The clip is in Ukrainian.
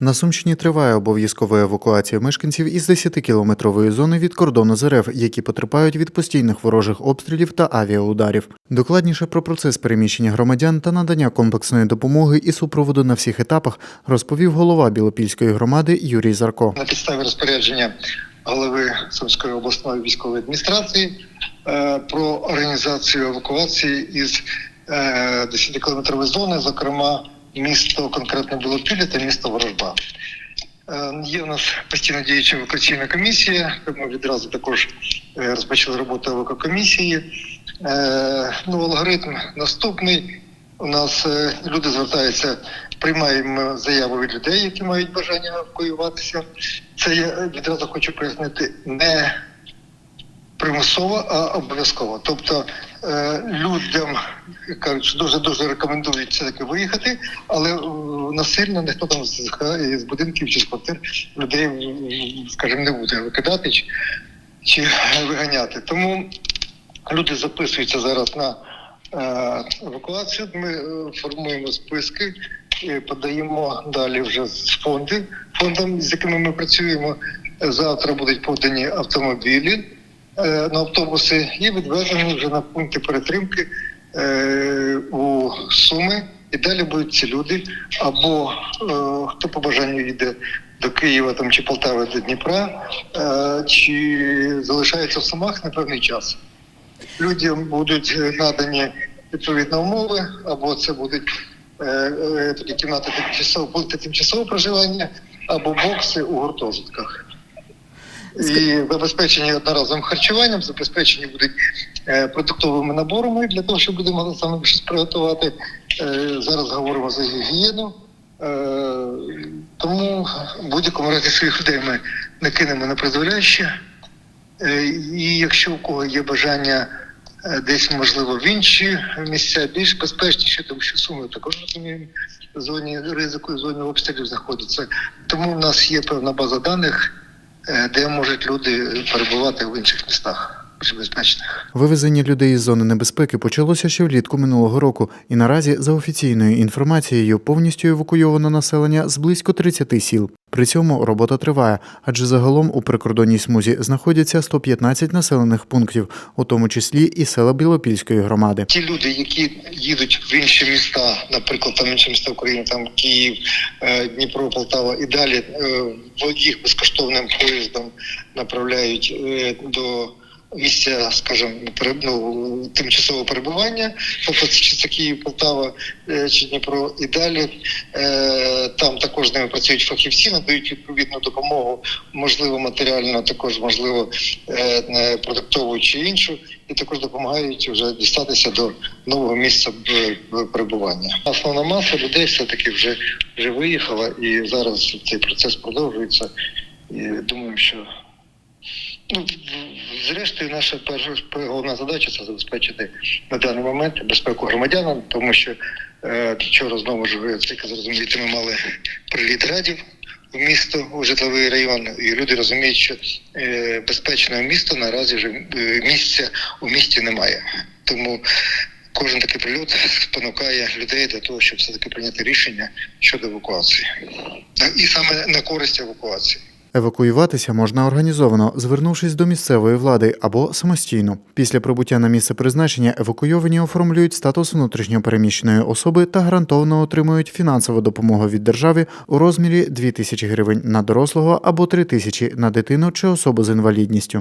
На Сумщині триває обов'язкова евакуація мешканців із 10-кілометрової зони від кордону з РФ, які потерпають від постійних ворожих обстрілів та авіаударів. Докладніше про процес переміщення громадян та надання комплексної допомоги і супроводу на всіх етапах розповів голова Білопільської громади Юрій Зарко. на підставі розпорядження голови Сумської обласної військової адміністрації е, про організацію евакуації із е, 10-кілометрової зони, зокрема місто конкретно Білопілля та місто Ворожба. Е, Є в нас постійно діюча евакуаційна комісія. Ми відразу також е, розпочали роботу евакуакомісії. Е, Ну, алгоритм наступний. У нас люди звертаються, приймаємо заяви від людей, які мають бажання евакуюватися. Це я відразу хочу пояснити не примусово, а обов'язково. Тобто е, людям кажуть, дуже дуже рекомендують все таки виїхати, але е, насильно ніхто там з, з будинків чи з квартир людей, скажімо, не буде викидати чи, чи виганяти. Тому люди записуються зараз на е, евакуацію. Ми формуємо списки. Подаємо далі вже з фонди фондам, з якими ми працюємо. Завтра будуть подані автомобілі на автобуси і відвезені вже на пункти перетримки е, у Суми. І далі будуть ці люди, або е, хто по бажанню йде до Києва там чи Полтави до Дніпра, е, чи залишається в Сумах на певний час. Людям будуть е, надані відповідні умови, або це будуть е, е, кімнати тимчасового пункти тимчасового проживання, або бокси у гуртожитках. І забезпечені одноразовим харчуванням, забезпечені будуть е, продуктовими наборами для того, щоб люди могли саме щось приготувати. Е, зараз говоримо за гігієну. Е, тому в будь-якому разі своїх людей ми не кинемо на призволяще. І якщо у кого є бажання десь, можливо, в інші місця більш безпечніші, тому що суми також розуміємо, в зоні ризику, в зоні обстрілів знаходяться. Тому в нас є певна база даних, де можуть люди перебувати в інших містах безпечних. Вивезення людей із зони небезпеки почалося ще влітку минулого року, і наразі, за офіційною інформацією, повністю евакуйовано населення з близько 30 сіл. При цьому робота триває, адже загалом у прикордонній смузі знаходяться 115 населених пунктів, у тому числі і села Білопільської громади. Ті люди, які їдуть в інші міста, наприклад, там інші міста України, там Київ, е, Дніпро, Полтава і далі, е, їх безкоштовним поїздом направляють е, до місця, пере- ну, тимчасового перебування, тобто чи це Київ, Полтава е, чи Дніпро, і далі е, там також ними працюють фахівці, надають відповідну допомогу, можливо, матеріально, також можливо е, продуктову чи іншу, і також допомагають вже дістатися до нового місця перебування. Основна маса людей все таки вже вже виїхала, і зараз цей процес продовжується. І думаємо, що зрештою, наша перша головна задача це забезпечити на даний момент безпеку громадянам, тому що е, вчора знову ж тільки зрозумієте, ми мали приліт радів в місто у житловий район, і люди розуміють, що е, безпечного міста наразі вже е, місця у місті немає. Тому кожен такий прильот спонукає людей до того, щоб все таки прийняти рішення щодо евакуації, і саме на користь евакуації. Евакуюватися можна організовано, звернувшись до місцевої влади або самостійно. Після прибуття на місце призначення евакуйовані оформлюють статус внутрішньопереміщеної особи та гарантовано отримують фінансову допомогу від держави у розмірі 2 тисячі гривень на дорослого або 3 тисячі на дитину чи особу з інвалідністю.